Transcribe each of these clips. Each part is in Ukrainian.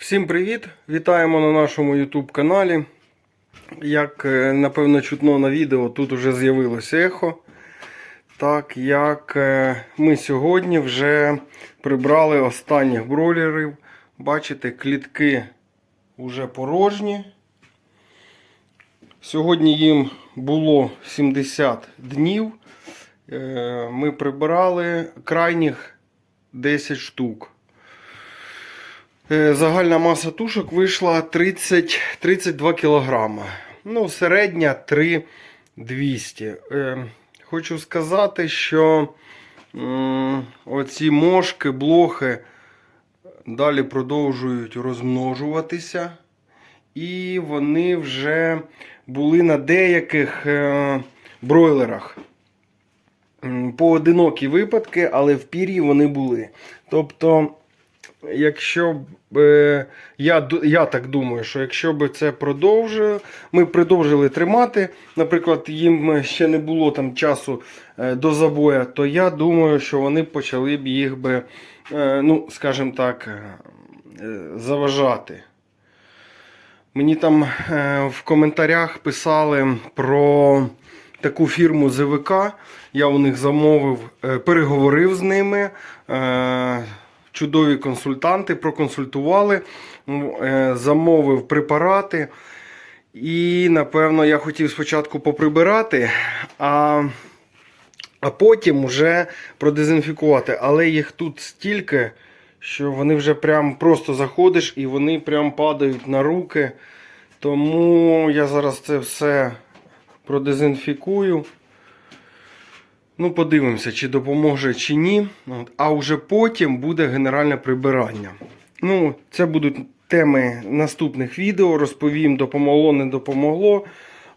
Всім привіт! Вітаємо на нашому YouTube каналі. Як е, напевно чутно на відео, тут вже з'явилося ехо. Так як е, ми сьогодні вже прибрали останніх бройлерів. Бачите, клітки вже порожні. Сьогодні їм було 70 днів. Е, Ми прибирали крайніх 10 штук. Е, Загальна маса тушок вийшла 30, 32 кілограма. Ну, середня 3200. Е, Хочу сказати, що оці мошки, блохи далі продовжують розмножуватися. І вони вже були на деяких е, бройлерах. Поодинокі випадки, але в пір'ї вони були. Тобто, якщо б е, я, я так думаю, що якщо б це продовжили, ми продовжили тримати, наприклад, їм ще не було там часу е, до забою, то я думаю, що вони почали б їх би, е, ну, скажімо так, заважати. Мені там в коментарях писали про таку фірму ЗВК. Я у них замовив, переговорив з ними. Чудові консультанти проконсультували, е, замовив препарати. І, напевно, я хотів спочатку поприбирати, а, а потім вже продезінфікувати. Але їх тут стільки, що вони вже прям просто заходиш і вони прям падають на руки. Тому я зараз це все продезінфікую. Ну, подивимося, чи допоможе, чи ні. А вже потім буде генеральне прибирання. Ну, це будуть теми наступних відео. Розповім, допомогло, не допомогло.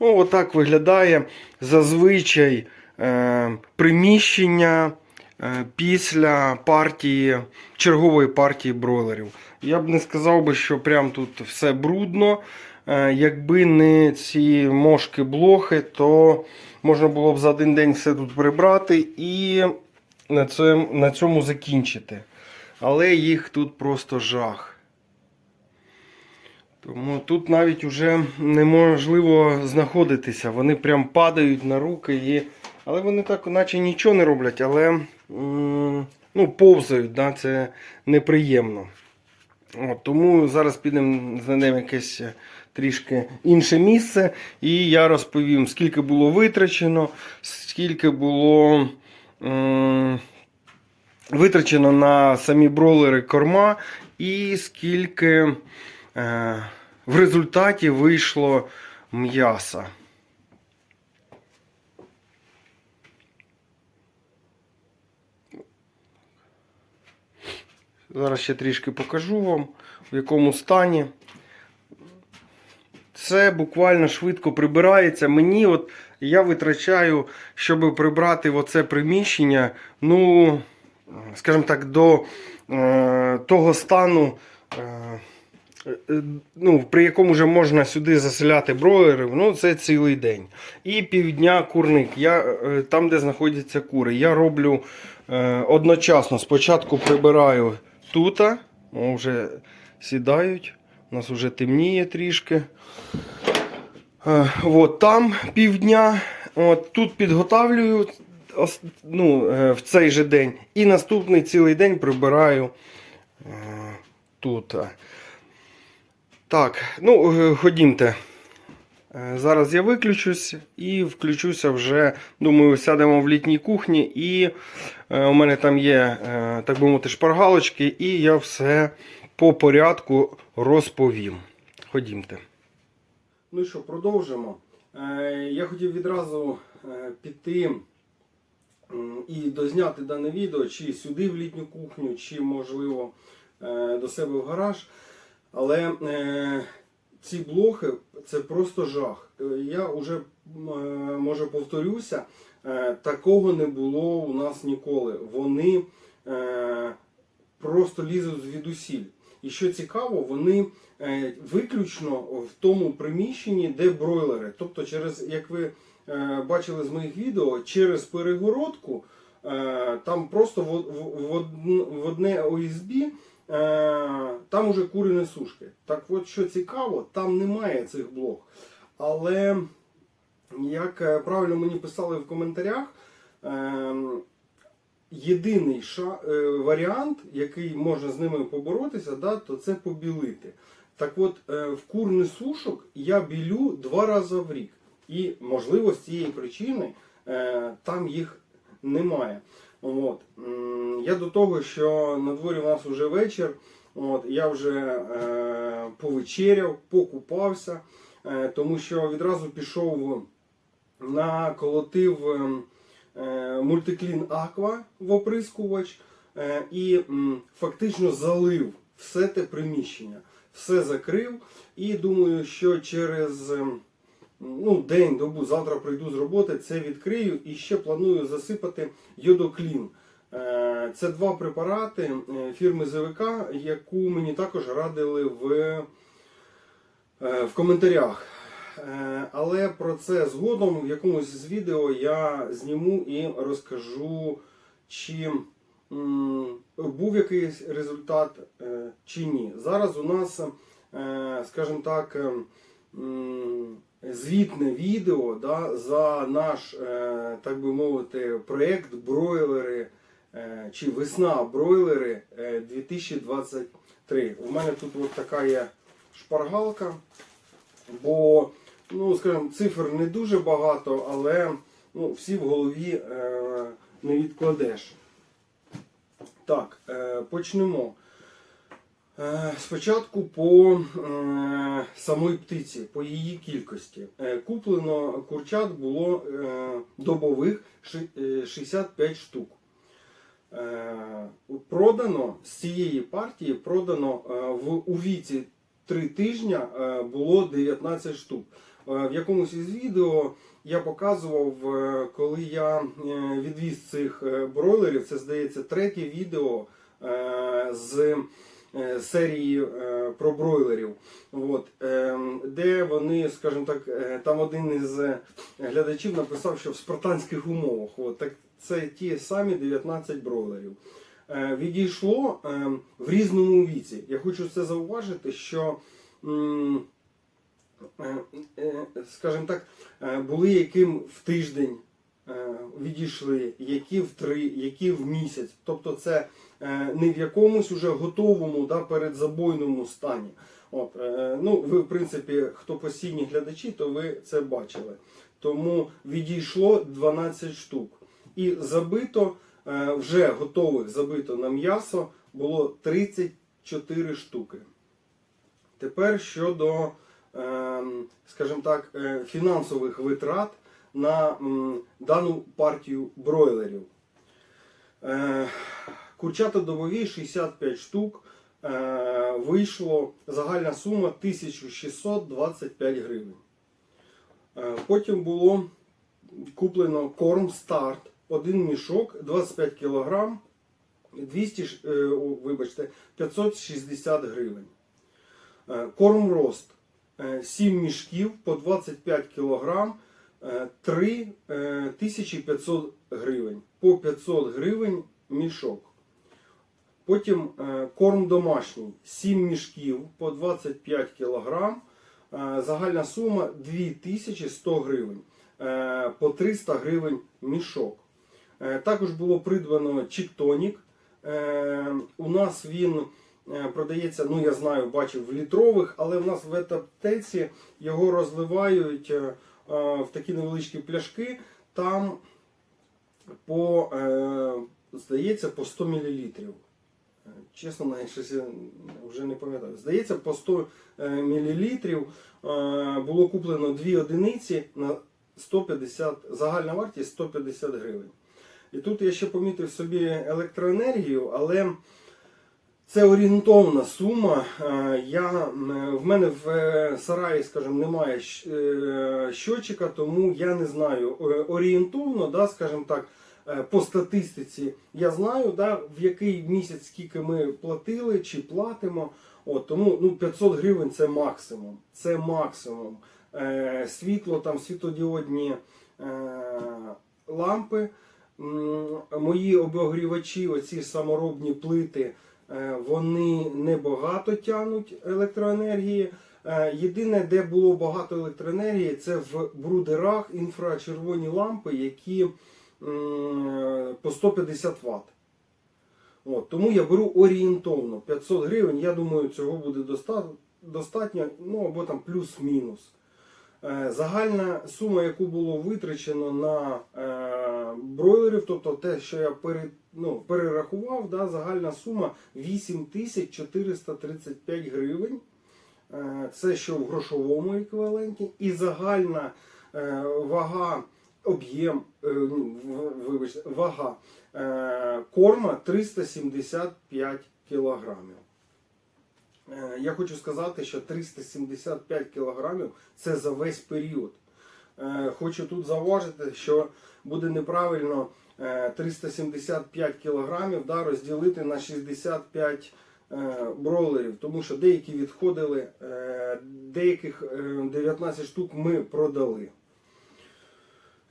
Ну, отак виглядає зазвичай е, приміщення е, після партії, чергової партії бройлерів. Я б не сказав би, що прям тут все брудно. Е, якби не ці мошки блохи, то можна було б за один день все тут прибрати і на цьому, на цьому закінчити. Але їх тут просто жах. Тому тут навіть вже неможливо знаходитися. Вони прям падають на руки. І... Але вони так, наче нічого не роблять, але ну, повзають, да? це неприємно. От, тому зараз підемо знайдемо якесь трішки інше місце, і я розповім, скільки було витрачено, скільки було витрачено на самі бролери корма, і скільки е, в результаті вийшло м'яса. Зараз ще трішки покажу вам, в якому стані. Це буквально швидко прибирається. Мені от я витрачаю, щоб прибрати оце приміщення, ну, скажімо так, до е, того стану, е, е, ну, при якому вже можна сюди заселяти бройлерів, ну, це цілий день. І півдня курник. Я, е, там, де знаходяться кури, я роблю е, одночасно. Спочатку прибираю тут, вже сідають. У нас вже темніє трішки. Е, От там півдня. От, тут підготавлюю ну, е, в цей же день. І наступний цілий день прибираю е, тут. Так, ну, ходімте. Зараз я виключусь і включуся вже. Думаю, сядемо в літній кухні, і у мене там є, так би мовити, шпаргалочки, і я все по порядку розповім. Ходімте. Ну що, продовжимо. Е, Я хотів відразу е, піти і дозняти дане відео, чи сюди в літню кухню, чи, можливо, е, до себе в гараж. Але ці блохи це просто жах. Я вже може повторюся, такого не було у нас ніколи. Вони просто лізуть звідусіль. І що цікаво, вони е, виключно в тому приміщенні, де бройлери. Тобто, через, як ви е, бачили з моїх відео, через перегородку е, там просто в, в, в одн- в одне ОСБ там уже курені сушки. Так от, що цікаво, там немає цих блох. Але, як правильно мені писали в коментарях, е, єдиний ша, е, варіант, який можна з ними поборотися, да, то це побілити. Так от, е, в курний сушок я білю два рази в рік. І, можливо, з цієї причини е, там їх немає. От. Я до того, що на дворі у нас вже вечір, от, я вже е, повечеряв, покупався, е, тому що відразу пішов на колотив ем, мультиклін Аква в оприскувач е, і фактично залив все те приміщення, все закрив. І думаю, що через ем, ну, день, добу, завтра прийду з роботи, це відкрию і ще планую засипати йодоклін. Е, Це два препарати е, фірми ЗВК, яку мені також радили в, е, в коментарях. Е, Але про це згодом в якомусь з відео я зніму і розкажу, чи був якийсь результат е, чи ні. Зараз у нас, е, скажімо так, е, звітне відео да, за наш, так би мовити, проєкт бройлери чи весна бройлери е, 2023. У мене тут от така є шпаргалка, бо, ну, скажімо, цифр не дуже багато, але ну, всі в голові е, не відкладеш. Так, е, почнемо. Е, Спочатку по е, самої птиці, по її кількості. Е, Куплено курчат було е, добових е, 65 штук. Е, Продано з цієї партії продано е, в у віці 3 тижня е, було 19 штук. Е, В якомусь із відео я показував, е, коли я е, відвіз цих бройлерів, це здається третє відео з серії про бройлерів. От, де вони, скажімо так, там один із глядачів написав, що в спартанських умовах. От, так це ті самі 19 бройлерів. Відійшло в різному віці. Я хочу це зауважити, що. Е, е, скажімо так, е, були яким в тиждень відійшли, які в три, які в місяць. Тобто це не в якомусь уже готовому да, передзабойному стані. От, ну, ви, в принципі, хто постійні глядачі, то ви це бачили. Тому відійшло 12 штук. І забито, вже готових забито на м'ясо було 34 штуки. Тепер щодо, скажімо так, е, фінансових витрат на дану партію бройлерів. Е, Курчата добові 65 штук. Е, Вийшло загальна сума 1625 гривень. Потім було куплено корм старт, один мішок, 25 кг, 200, ж- е, о, вибачте, 560 гривень. Корм рост 7 мішків по 25 кг, 3500 гривень. По 500 гривень мішок. Потім е, корм домашній 7 мішків по 25 кг. Е, Загальна сума 2100 гривень. Е, По 300 гривень мішок. Е, Також було придбано чіктонік. Е, У нас він е, продається, ну я знаю, бачив в літрових, але в нас в етаптеці його розливають е, е, в такі невеличкі пляшки. Там по, е, здається, по 100 мл. Чесно, навіть щось я вже не пам'ятаю. Здається, по 100 мл було куплено дві одиниці на 150, загальна вартість 150 гривень. І тут я ще помітив собі електроенергію, але це орієнтовна сума. Е, Я, в мене в е, сараї, скажімо, немає щ- е, тому я не знаю Е, орієнтовно, да, скажімо так, е, по статистиці я знаю, да, в який місяць скільки ми платили чи платимо. От, тому ну, 500 гривень це максимум. Це максимум. Е, світло, там світлодіодні е, лампи. Мої обогрівачі, оці саморобні плити Е, Вони небагато тягнуть електроенергії. Е, Єдине, де було багато електроенергії, це в брудерах інфрачервоні лампи, які по 150 Вт. От, тому я беру орієнтовно 500 гривень. Я думаю, цього буде достатньо, ну або там плюс-мінус. Е, Загальна сума, яку було витрачено на е, бройлерів, тобто те, що я ну, перерахував, загальна сума 8435 гривень. Е, Це що в грошовому еквіваленті. І загальна вага, об'єм, ну, вибачте, вага корма 375 кілограмів. Е, Я хочу сказати, що 375 кілограмів це за весь період. Е, Хочу тут зауважити, що буде неправильно е, 375 кілограмів да, розділити на 65 е, бройлерів, тому що деякі відходили, е, деяких е, 19 штук ми продали.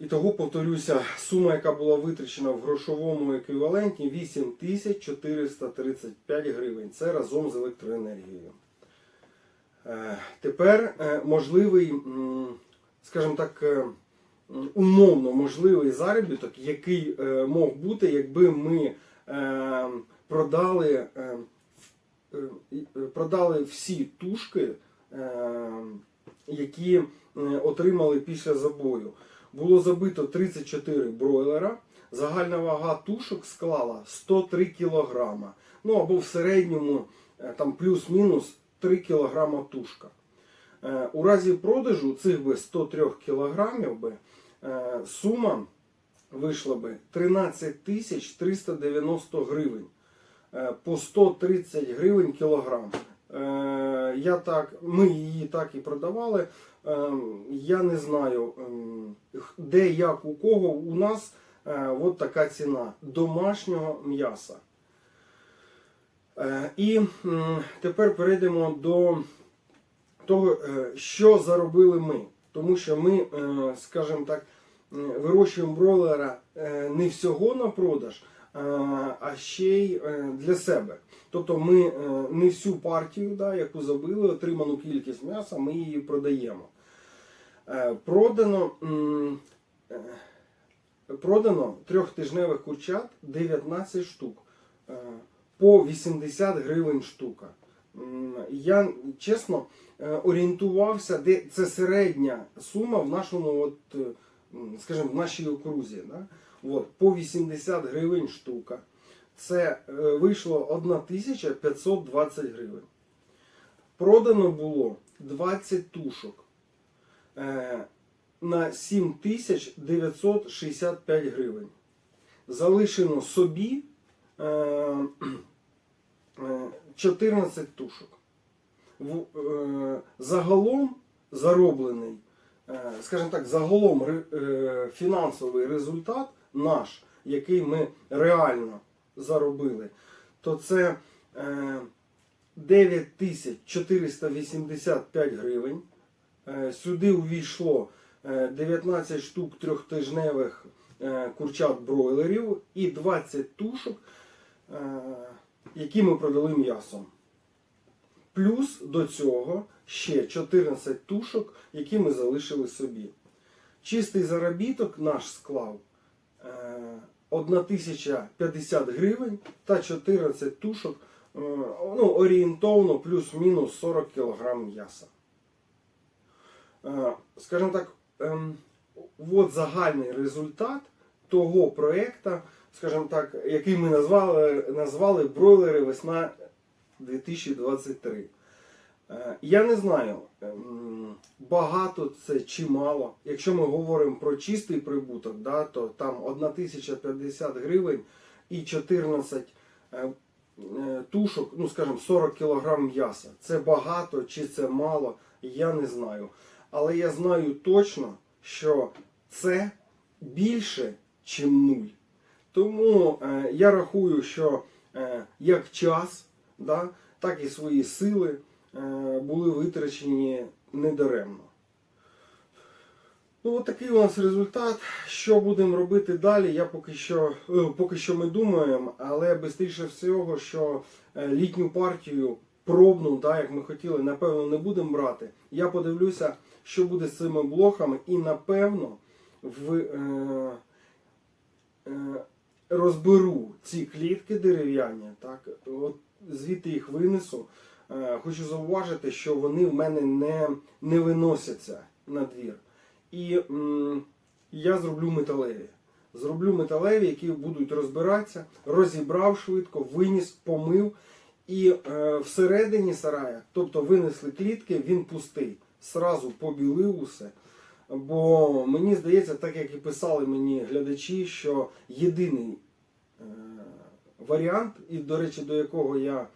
І того, повторюся, сума, яка була витрачена в грошовому еквіваленті 8435 гривень. Це разом з електроенергією. Е, Тепер е, можливий, скажімо так, е, умовно можливий заробіток, який мог бути, якби ми продали, продали всі тушки, які отримали після забою. Було забито 34 бройлера. Загальна вага тушок склала 103 кг. Ну або в середньому е, там плюс-мінус 3 кг тушка. Е, У разі продажу цих би 103 кг би е, сума вийшла би 13 тисяч 390 гривень. По 130 гривень кілограм. Е, Я так, ми її так і продавали. Ем, Я не знаю, ем, де, як, у кого. У нас е, от така ціна домашнього м'яса. Е, І тепер перейдемо до того, е, що заробили ми. Тому що ми, е, скажімо так, е, вирощуємо бройлера е, не всього на продаж, е, а ще й е, для себе. Тобто ми е, не всю партію, да, яку забили, отриману кількість м'яса, ми її продаємо. Е, Продано, е, продано трьохтижневих курчат 19 штук е, по 80 гривень штука. Я чесно е, орієнтувався, де це середня сума в нашому, от, е, скажімо, в нашій окрузі. Да? От, по 80 гривень штука. Це е, вийшло 1520 гривень. Продано було 20 тушок е, на 7965 гривень. Залишено собі е, е, 14 тушок. Загалом зароблений, скажімо так, загалом фінансовий результат наш, який ми реально заробили, то це е, 9485 гривень. Е, Сюди увійшло е, 19 штук трьохтижневих е, курчат бройлерів і 20 тушок, е, які ми продали м'ясом. Плюс до цього ще 14 тушок, які ми залишили собі. Чистий заробіток наш склав е, 1050 гривень та 14 тушок, е, ну, орієнтовно плюс-мінус 40 кг м'яса. Е, Скажімо так, ем, от загальний результат того проєкту, скажімо так, який ми назвали, назвали Бройлери весна 2023. Е, Я не знаю, ем, багато це чи мало. Якщо ми говоримо про чистий прибуток, да, то там 1050 гривень і 14 е, е, тушок, ну скажімо, 40 кг м'яса. Це багато чи це мало, я не знаю. Але я знаю точно, що це більше, чим нуль. Тому я рахую, що як час, да, так і свої сили були витрачені недаремно. Ну, от такий у нас результат. Що будемо робити далі? Я поки що, е, поки що ми думаємо, але швидше всього, що е, літню партію пробну, да, як ми хотіли, напевно, не будемо брати. Я подивлюся, що буде з цими блохами, і напевно в, е, е, розберу ці клітки дерев'яні, так, от звідти їх винесу. Е, хочу зауважити, що вони в мене не, не виносяться на двір. І м, я зроблю металеві. Зроблю металеві, які будуть розбиратися, розібрав швидко, виніс, помив. І е, всередині сарая, тобто винесли клітки, він пустий. Сразу побілив усе. Бо мені здається, так як і писали мені глядачі, що єдиний е, варіант, і, до речі, до якого я,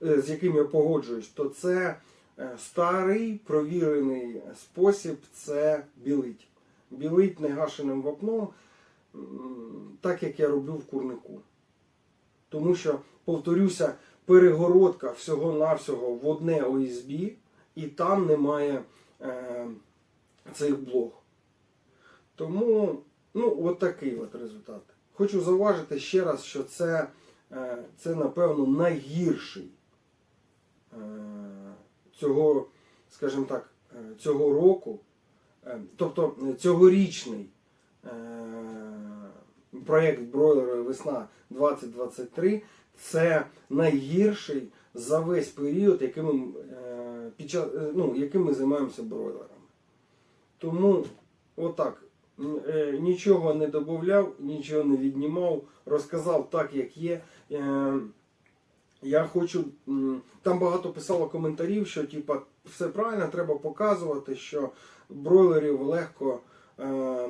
з яким я погоджуюсь, то це е, старий провірений спосіб це білить. Білить негашеним вапном, так як я роблю в курнику. Тому що, повторюся, перегородка всього-навсього в одне ОСБ, і там немає е, цих блок. Тому, ну, от такий от результат. Хочу зауважити ще раз, що це, е, це напевно, найгірший е, цього, скажімо так, е, цього року, е, тобто е, цьогорічний е, проєкт бройлера Весна 2023 це найгірший за весь період, яким е, під час, е, ну, яким ми займаємося бройлерами. Тому отак. Е, Нічого не додавав, нічого не віднімав, розказав так, як є. Я хочу. Там багато писало коментарів, що типа, все правильно, треба показувати, що бройлерів легко е,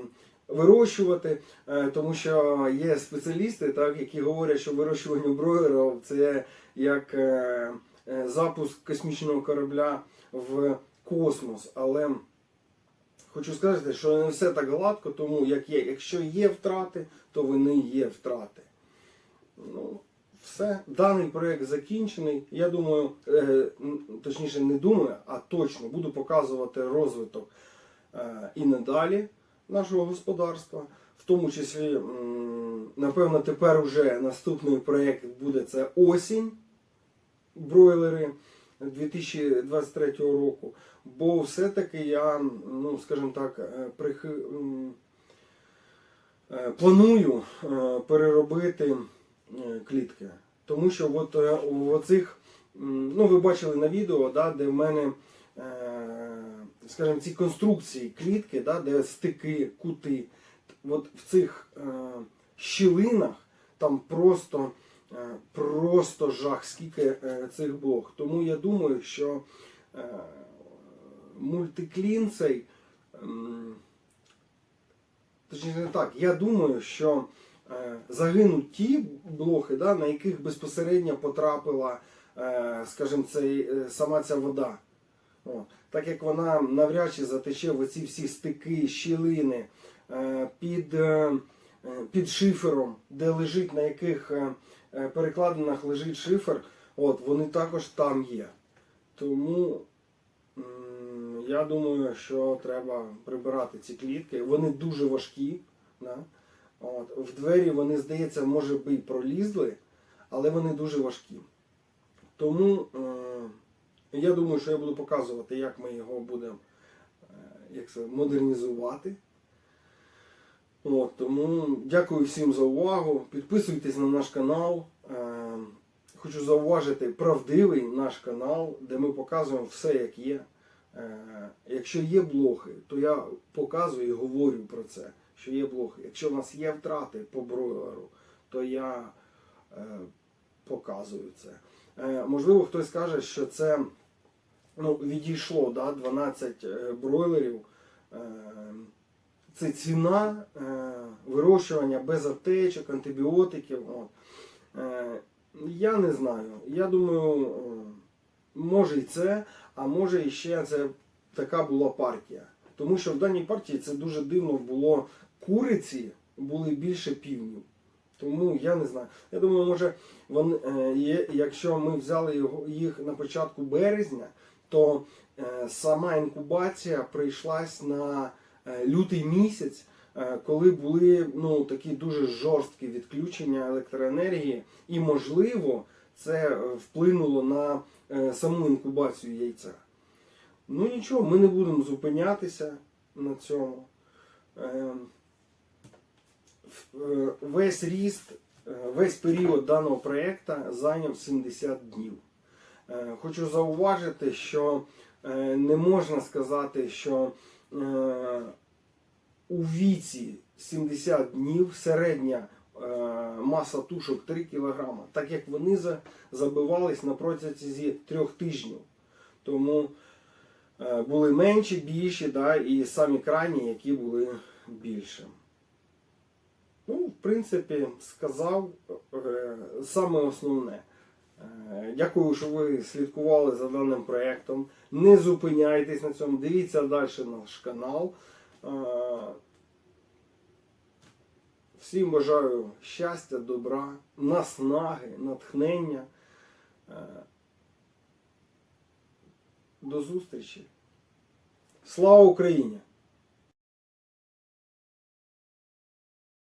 вирощувати, е, тому що є спеціалісти, так, які говорять, що вирощування бройлерів це як е, е, запуск космічного корабля в космос. Але хочу сказати, що не все так гладко, тому як є. Якщо є втрати, то вони є втрати. Все. Даний проєкт закінчений. Я думаю, е, точніше, не думаю, а точно буду показувати розвиток е, і надалі нашого господарства. В тому числі, напевно, тепер уже наступний проєкт буде це осінь бройлери 2023 року. Бо все-таки я, ну, скажімо так, е, е, планую переробити клітки. Тому що от е, у оцих, ну ви бачили на відео, да, де в мене, е, скажімо, ці конструкції клітки, да, де стики, кути, от в цих е, щілинах там просто, е, просто жах, скільки е, цих блок. Тому я думаю, що е, мультиклін цей. Точніше не так, я думаю, що е, загинуть ті блохи, да, на яких безпосередньо потрапила, е, скажімо, цей, е, сама ця вода. О, так як вона навряд чи затече в оці всі стики, щілини е, під, е, е, під шифером, де лежить, на яких е, е, перекладинах лежить шифер, от, вони також там є. Тому я думаю, що треба прибирати ці клітки. Вони дуже важкі. Да? От. В двері вони, здається, може би і пролізли, але вони дуже важкі. Тому е, я думаю, що я буду показувати, як ми його будемо е, як це, модернізувати. От, тому дякую всім за увагу. Підписуйтесь на наш канал. Е, Хочу зауважити правдивий наш канал, де ми показуємо все, як є. Е, Якщо є блохи, то я показую і говорю про це, що є блохи. Якщо в нас є втрати по бройлеру, то я е, показую це. Е, можливо, хтось каже, що це ну, відійшло да, 12 е, бройлерів. Е, це ціна е, вирощування без аптечок, антибіотиків. От. Е, я не знаю. Я думаю, е, може і це, а може і ще це така була партія. Тому що в даній партії це дуже дивно було куриці, були більше півнів. Тому я не знаю. Я думаю, може, вони, е, якщо ми взяли його, їх на початку березня, то е, сама інкубація прийшлась на е, лютий місяць, коли були ну, такі дуже жорсткі відключення електроенергії, і, можливо, це вплинуло на саму інкубацію яйця. Ну нічого, ми не будемо зупинятися на цьому. Е, Весь ріст, е, весь період даного проєкту зайняв 70 днів. Е, Хочу зауважити, що не можна сказати, що у віці 70 днів середня маса тушок 3 кг, так як вони за- забивались на протязі трьох тижнів. Тому були менші, більші, да, і самі крайні, які були більше. Принципі, сказав е, саме основне. Е, Дякую, що ви слідкували за даним проєктом. Не зупиняйтесь на цьому, дивіться далі наш канал. Е, Всім бажаю щастя, добра, наснаги, натхнення. До зустрічі. Слава Україні!